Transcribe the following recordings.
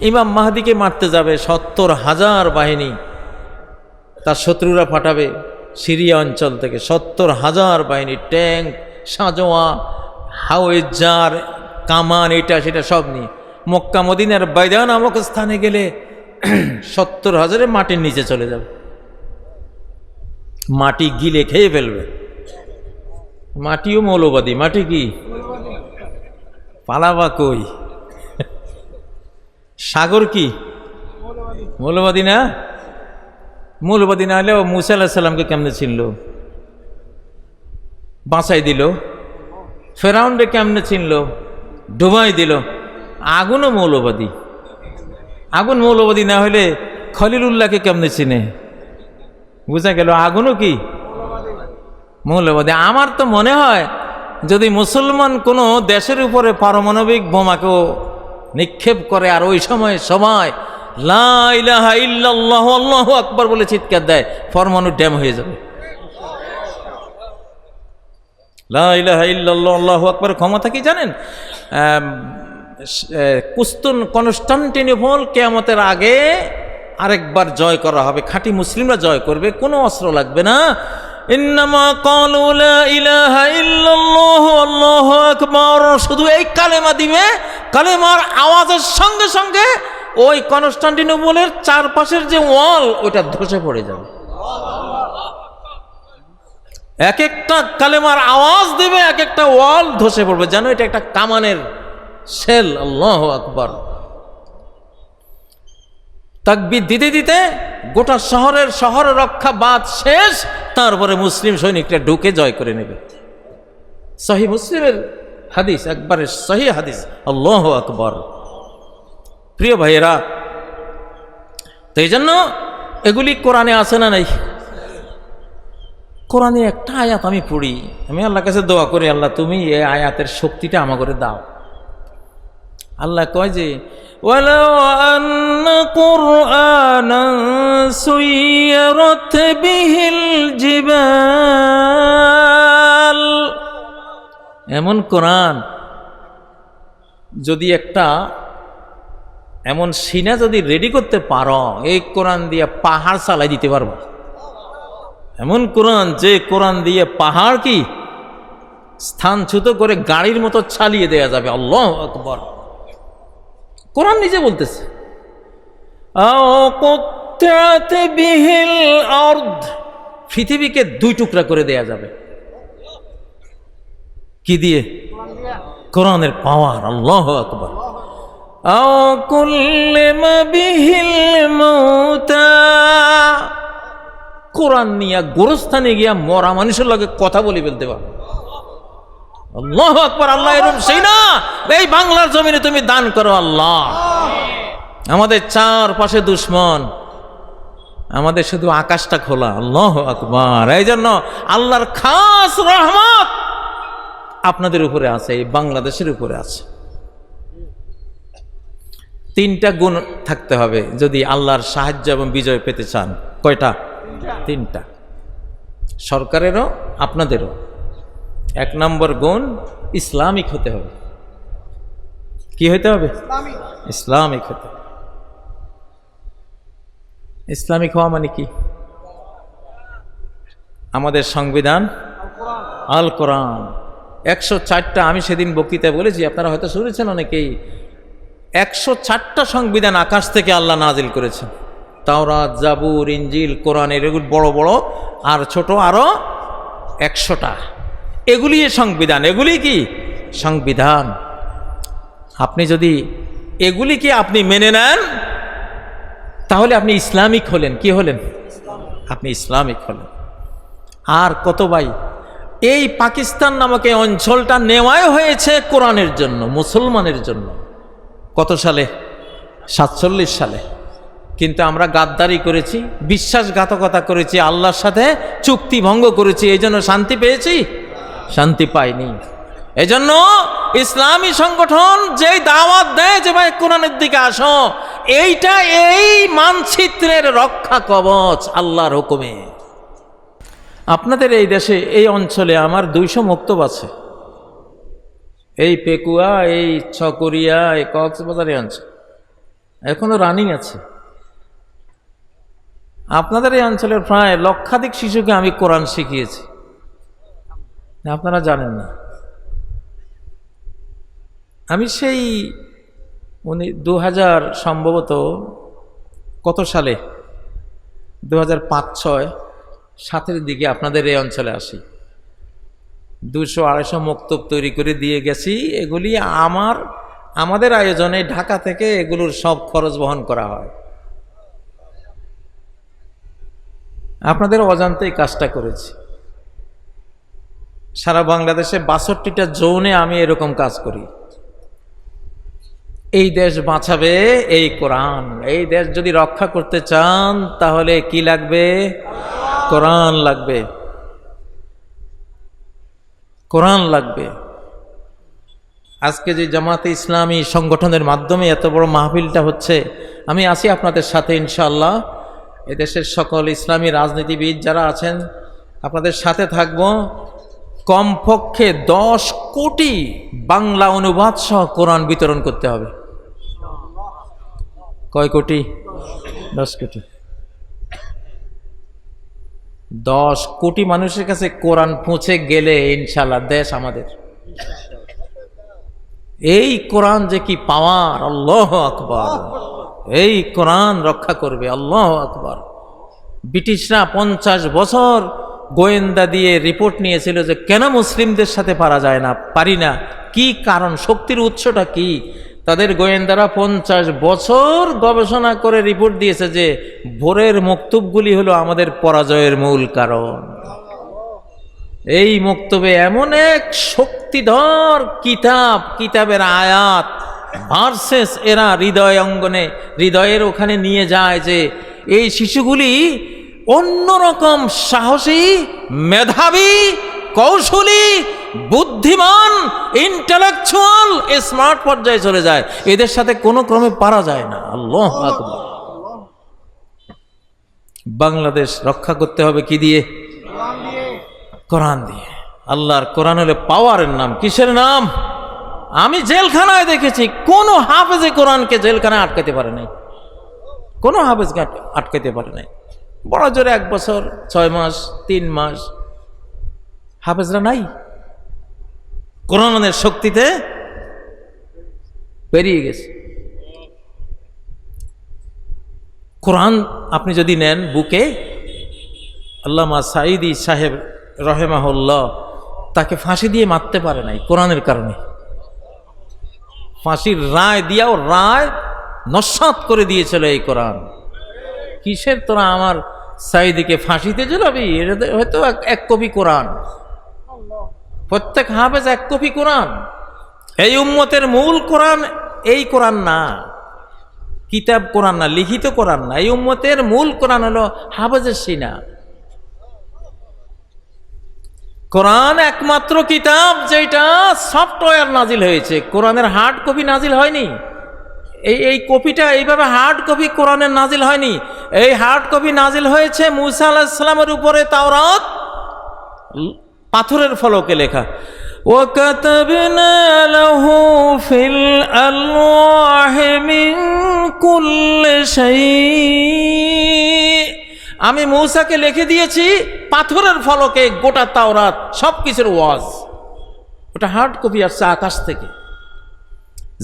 ইমাম মাহাদিকে মারতে যাবে, সত্তর হাজার বাহিনী। তার শত্রুরা পাঠাবে সিরিয়া অঞ্চল থেকে, সত্তর হাজার বাহিনী, ট্যাঙ্ক, সাজোয়া হাওয়েজার কামান, এটা, সেটা সব নিয়ে। মক্কা, মদিনার বাইদা নামক স্থানে গেলে সত্তর হাজারে মাটির নিচে চলে যাবে। মাটি গিলে খেয়ে ফেলবে। মাটিও মৌলবাদী, মাটি কি? পালাবা কই? সাগর কি? মৌলবাদী না? মৌলবাদী না হলে ও মুসা আল্লাহ সাল্লামকে কেমনে চিনল? বাঁচাই দিল। ফেরাউন্ডে কেমনে চিনল? ডুবাই দিল। আগুনও মৌলবাদী। আগুন মৌলবাদী না হলে খলিলুল্লাহকে কেমনে চিনে? বুঝা গেল আগুনও কি? মৌলবাদী। আমার তো মনে হয়, যদি মুসলমান কোনো দেশের উপরে পারমাণবিক বোমাকেও নিক্ষেপ করে আর ওই সময় সময়, লা ইলাহা ইল্লাল্লাহ, আল্লাহু আকবার বলে চিৎকার দেয় পরমাণু ড্যাম হয়ে যাবে। লা ইলাহা ইল্লাল্লাহ, আল্লাহু আকবার, ক্ষমতা কি জানেন? কুস্তুন কনস্টান্টিনোপল কেয়ামতের আগে আরেকবার জয় করা হবে। খাঁটি মুসলিমরা জয় করবে, কোনো অস্ত্র লাগবে না। ইন্নামা ক্বালু লা ইলাহা ইল্লাল্লাহু, আল্লাহু আকবার। শুধু এই কালেমা দিবে, কালেমার আওয়াজের সঙ্গে সঙ্গে ওই কনস্টান্টিনোপলের চারপাশের যে ওয়াল, ওইটা ধসে পড়ে যাবে। এক একটা কালেমার আওয়াজ দেবে এক একটা ওয়াল ধসে পড়বে। জানো এটা একটা কামানের সেল আল্লাহ আকবর। তাকবির দিতে দিতে গোটা শহরের শহর রক্ষা বাদ শেষ, তারপরে মুসলিম সৈনিকরা ঢুকে জয় করে নেবে। সহি মুসলিমের হাদিস, একবারে সহি হাদিস। আল্লাহ আকবর। প্রিয় ভাইয়েরা, তো এই জন্য এগুলি কোরআনে আছে না নাই? কোরআনে একটা আয়াত আমি পড়ি। আমি আল্লাহ কাছে দোয়া করি, আল্লাহ তুমি এই আয়াতের শক্তিটা আমা করে দাও। আল্লাহ কয় যে ولو أن قرآنا سيرت به الجبال এমন কোরআন যদি একটা এমন সিনা যদি রেডি করতে পারো এই কোরআন দিয়ে পাহাড় চালাই দিতে পারবো এমন কোরআন যে কোরআন দিয়ে পাহাড় কি স্থানচ্যুত করে গাড়ির মতো চালিয়ে দেয়া যাবে আল্লাহ আকবর কোরআন নিজে বলতেছে। পৃথিবীকে দুই টুকরা করে দেয়া যাবে। কি দিয়ে? কোরআনের পাওয়ার। আল্লাহ আকবর। কোরআন নিয়ে গোরস্থানে গিয়া মরা মানুষের লগে কথা বলি ফেলতে পারো আল্লাহ আকবর আল্লাহ এরকম সেই না? এই বাংলার জমিনে তুমি দান করো আল্লাহ। আমাদের চার পাশে দুশ্মন। আমাদের শুধু আকাশটা খোলা। আল্লাহ আকবর। এই জন্য আল্লাহর খাস রহমত আপনাদের উপরে আছে এই বাংলাদেশের উপরে আছে। তিনটা গুণ থাকতে হবে যদি আল্লাহর সাহায্য এবং বিজয় পেতে চান। কয়টা? তিনটা। সরকারেরও আপনাদেরও। এক নম্বর গুণ ইসলামিক হতে হবে। কি হতে হবে? ইসলামিক। হতে হবে। ইসলামিক হওয়া মানে কি? আমাদের সংবিধান আল কোরআন। একশো চারটা আমি সেদিন বক্তৃতায় বলেছি আপনারা হয়তো শুনেছেন অনেকেই একশো চারটা সংবিধান আকাশ থেকে আল্লাহ নাজিল করেছেন। তাওরাত জাবুর ইঞ্জিল কোরআন এগুলো বড় বড় আর ছোট আরও একশোটা। এগুলি সংবিধান এগুলি কি? সংবিধান। আপনি যদি এগুলিকে আপনি মেনে নেন, তাহলে আপনি ইসলামিক হলেন। কি হলেন? আপনি ইসলামিক হলেন। আর কত ভাই, এই পাকিস্তান নামক এই অঞ্চলটা নেওয়াই হয়েছে কোরআনের জন্য, মুসলমানের জন্য। কত সালে? সাতচল্লিশ সালে। কিন্তু আমরা গাদ্দারি করেছি, বিশ্বাসঘাতকতা করেছি, আল্লাহর সাথে চুক্তি ভঙ্গ করেছি, এই জন্য শান্তি পেয়েছি। শান্তি পাইনি। এজন্য ইসলামী সংগঠন যেই দাওয়াত দেয় যে, ভাই, কোরআনের দিকে আসো। এইটা এই মানচিত্রের রক্ষা কবচ আল্লাহর হুকুমে। আপনাদের এই দেশে, এই অঞ্চলে আমার দুইশো মক্তব আছে। এই পেকুয়া, এই ছকরিয়া, এই কক্সবাজার অঞ্চল। এখনও রানিং আছে। আপনাদের এই অঞ্চলের প্রায় লক্ষাধিক শিশুকে আমি কোরআন শিখিয়েছি। আপনারা জানেন না। আমি সেই, উনি দু হাজার সম্ভবত কত সালে? দু হাজার পাঁচ, ছয়, সাতের দিকে আপনাদের এই অঞ্চলে আসি। দুশো আড়াইশো মক্তব তৈরি করে দিয়ে গেছি। এগুলি আমার, আমাদের আয়োজনে ঢাকা থেকে এগুলোর সব খরচ বহন করা হয়। আপনাদের অজান্তেই কাজটা করেছি। সারা বাংলাদেশে বাষট্টিটা জোনে আমি এরকম কাজ করি। এই দেশ বাঁচাবে এই কোরআন। এই দেশ যদি রক্ষা করতে চান, তাহলে কি লাগবে? কোরআন লাগবে। কোরআন লাগবে। আজকে যে জামাতে ইসলামী সংগঠনের মাধ্যমে এত বড় মাহফিলটা হচ্ছে, আমি আছি আপনাদের সাথে ইনশাল্লাহ এদেশের সকল ইসলামী রাজনীতিবিদ যারা আছেন, আপনাদের সাথে থাকব। কমপক্ষে দশ কোটি বাংলা অনুবাদ সহ কোরআন বিতরণ করতে হবে। কয় কোটি? দশ কোটি। দশ কোটি মানুষের কাছে কোরআন পৌঁছে গেলে ইনশাল্লাহ দেশ আমাদের। এই কোরআন যে কি পাওয়ার, আল্লাহ আকবর। এই কোরআন রক্ষা করবে, আল্লাহ আকবর। ব্রিটিশরা পঞ্চাশ বছর গোয়েন্দা দিয়ে রিপোর্ট নিয়েছিল যে, কেন মুসলিমদের সাথে পারা যায় না? পারি না। কি কারণ? শক্তির উৎসটা কি? তাদের গোয়েন্দারা পঞ্চাশ বছর গবেষণা করে রিপোর্ট দিয়েছে যে, ভোরের মক্তবগুলি হলো আমাদের পরাজয়ের মূল কারণ। এই মক্তবে এমন এক শক্তিধর কিতাব, কিতাবের আয়াত, ভার্সেস এরা হৃদয় অঙ্গনে, হৃদয়ের ওখানে নিয়ে যায় যে, এই শিশুগুলি অন্যরকম সাহসী, মেধাবী, কৌশলী, বুদ্ধিমান ইন্টালেকচুয়াল স্মার্ট পর্যায়ে চলে যায়। এদের সাথে কোনো ক্রমে পারা যায় না। আল্লাহ আকবার। বাংলাদেশ রক্ষা করতে হবে কি দিয়ে? কোরআন দিয়ে। আল্লাহর কোরআন হলে পাওয়ারের নাম। কিসের নাম? আমি জেলখানায় দেখেছি, কোনো হাফেজে কোরআনকে জেলখানায় আটকাতে পারে নাই। কোনো হাফেজকে আট- আটকাতে পারে নাই। বড় জোরে এক বছর, ছয় মাস, তিন মাস। হাফেজরা নাই। কোরআনের শক্তিতে পেরিয়ে গেছে। কোরআন আপনি যদি নেন বুকে, আল্লামা সাইদি সাহেব রহেমাহুল্লাহ তাকে ফাঁসি দিয়ে মারতে পারে নাই কোরআনের কারণে। ফাঁসির রায় দিয়াও রায় নস্বাত করে দিয়েছিল এই কোরআন। কিসের তোরা আমার সাইদিকে ফাঁসিতে জ্বলাবি এটা হয়তো এক- এক কপি কোরআন। প্রত্যেক হাফেজ এক কপি কোরআন। এই উম্মতের মূল কোরআন এই কোরআন না। কিতাব কোরআন না, লিখিত কোরআন না। এই উম্মতের মূল কোরআন হলো হাফেজের সিনা। কোরআন একমাত্র কিতাব যেটা সফটওয়্যার নাজিল হয়েছে। কোরআনের হার্ড কপি নাজিল হয়নি। এই এই কপিটা এইভাবে হার্ড কপি কোরআনের নাজিল হয়নি এই হার্ড কপি নাজিল হয়েছে মুসা আলাহিসাল্লামের উপরে তাওরাত ল- পাথরের ফলকে লেখা وكتبنا له في الألواح من كل شيء আমি মৌসাকে লিখে দিয়েছি পাথরের ফলকে গোটা তাওরাত সব কিছুর ওয়াজ ওটা হার্ড কপি আসছে আকাশ থেকে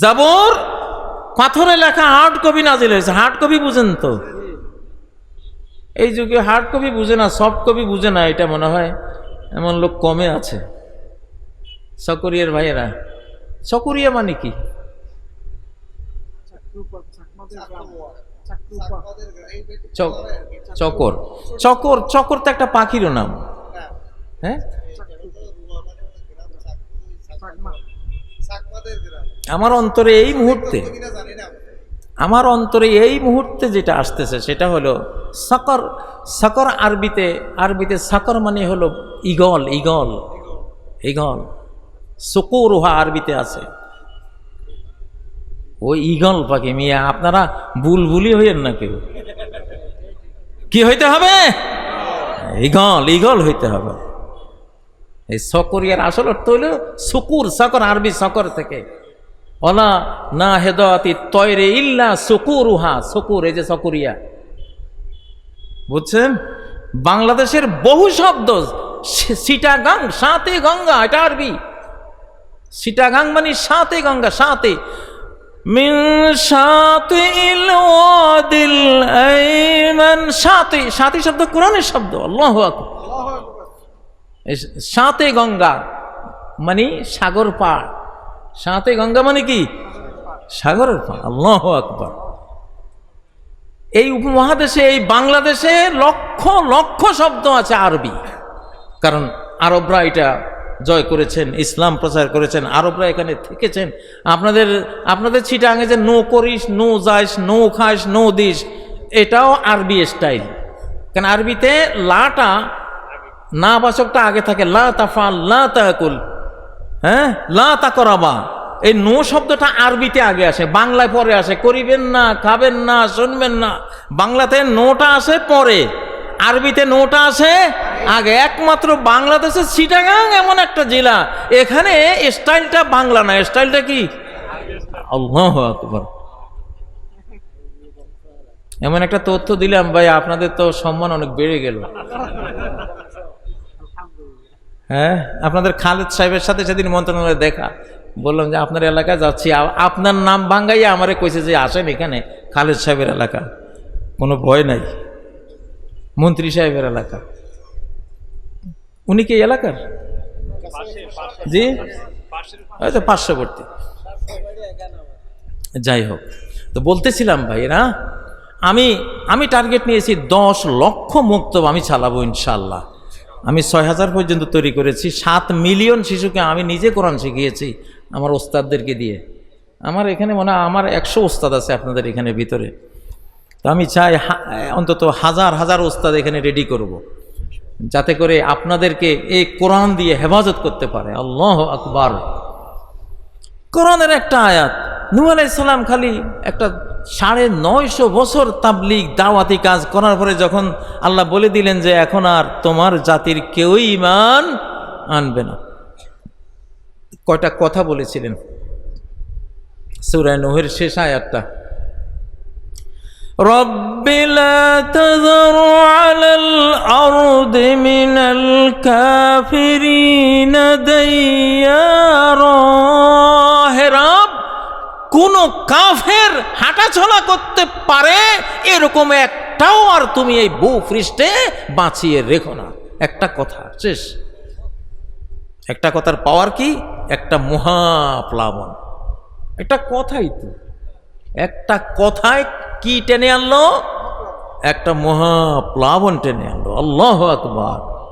জাবর পাথরে লেখা হার্ড কপি নাজিল হয়েছে। হার্ড কপি বুঝেন তো? এই যুগে হার্ড কপি বুঝে না, সফট কপি বুঝে না, এটা মনে হয় এমন লোক কমে আছে। সকরিয়ার ভাইয়েরা। সকরিয়া মানে কি? চকর। চকর চকর তো একটা পাখিরও নাম। হ্যাঁ? আমার অন্তরে এই মুহূর্তে, আমার অন্তরে এই মুহূর্তে যেটা আসতেছে, সেটা হলো সকর সকর আরবিতে আরবিতে সকর মানে হলো ইগল ইগল ইগল শকুর উহা আরবিতে আছে। ওই ইগল পাখি মিয়া, আপনারা বুলবুলি হইয়েন না কেউ? কি হইতে হবে? ইগল ইগল হইতে হবে। এই সকরিয়ার আসল অর্থ হইল শুকুর সকর, আরবি সকর থেকে। অলা না হেদাতি তয়রে ইল্লা সকুরুহা, সকুর, এই যে সকুরিয়া। বুঝছেন? বাংলাদেশের বহু শব্দ সিটাগাং, সাঁতে গঙ্গা, এটা আরবি। সিটাগাং মানে সাঁতে গঙ্গা, সাঁতে। মিন সাঁতে ইল আইমান, সাঁতে সাঁতে শব্দ কোরআনের শব্দ, আল্লাহু আকবার। সাঁতে গঙ্গা মানে সাগর পাড়। সাঁতে গঙ্গা মানে কি? সাগরের পাড়, আল্লাহ আকবার। এই উপমহাদেশে, এই বাংলাদেশে লক্ষ লক্ষ শব্দ আছে আরবি। কারণ আরবরা এটা জয় করেছেন, ইসলাম প্রচার করেছেন, আরবরা এখানে থেকেছেন। আপনাদের আপনাদের ছিটাঙে যে নো করিস, নো যাইস, নো খাস নো দিস, এটাও আরবি স্টাইল। কারণ আরবিতে লাটা না বাচকটা আগে থাকে, লা তাফা লা তাকুল। হ্যাঁ? লা তা করাবা এই নো শব্দটা আরবিতে আগে আসে, বাংলায় পরে আসে। করিবেন না, খাবেন না, শুনবেন না। বাংলাতে নোটা আসে পরে। আরবিতে নোটা আসে আগে। একমাত্র বাংলাদেশের সিটাগাং এমন একটা জেলা। এখানে স্টাইলটা বাংলা না, স্টাইলটা কি? এমন একটা তথ্য দিলাম, ভাই, আপনাদের তো সম্মান অনেক বেড়ে গেল। হ্যাঁ? আপনাদের খালেদ সাহেবের সাথে সেদিন মন্ত্রণালয়ে দেখা। বললাম যে, আপনার এলাকায় যাচ্ছি। আপনার নাম ভাঙ্গাইয়া আমারে কইছে যে আসেন এখানে, খালেদ সাহেবের এলাকা। কোনো ভয় নাই। মন্ত্রী সাহেবের এলাকা। উনি কি এলাকার? জি? হয়তো পার্শ্ববর্তী। যাই হোক। তো বলতেছিলাম ভাই না আমি আমি টার্গেট নিয়েছি দশ লক্ষ মুক্ত, আমি চালাবো ইনশাল্লাহ আমি ছয় হাজার পর্যন্ত তৈরি করেছি, সাত মিলিয়ন শিশুকে আমি নিজে কোরআন শিখিয়েছি আমার ওস্তাদদেরকে দিয়ে। আমার এখানে মনে হয় আমার একশো ওস্তাদ আছে আপনাদের এখানে ভিতরে। তো আমি চাই অন্তত হাজার হাজার ওস্তাদ এখানে রেডি করব। যাতে করে আপনাদেরকে এই কোরআন দিয়ে হেফাজত করতে পারে। আল্লাহ আকবার। কোরআনের একটা আয়াত নূ আলাইসাল্লাম খালি একটা সাড়ে নয়শো বছর তাবলিগ দাওয়াতি কাজ করার পরে যখন আল্লাহ বলে দিলেন যে এখন আর তোমার জাতির কেউই ইমান আনবে না কয়টা কথা বলেছিলেন সুরায় নোহের শেষ আয়াতটা رب لا تذر على الأرض من الكافرين ديارا হে রব কোন কাফের হাঁটাচলা করতে পারে, এরকম একটাও আর তুমি এই ভূ পৃষ্ঠে বাঁচিয়ে রেখো না। একটা কথা, শেষ। একটা কথার পাওয়ার কি? একটা মহাপ্লাবন। একটা কথাই তো। একটা কথায় কি টেনে আনলো? একটা মহাপ্লাবন টেনে আনলো। আল্লাহ আকবার।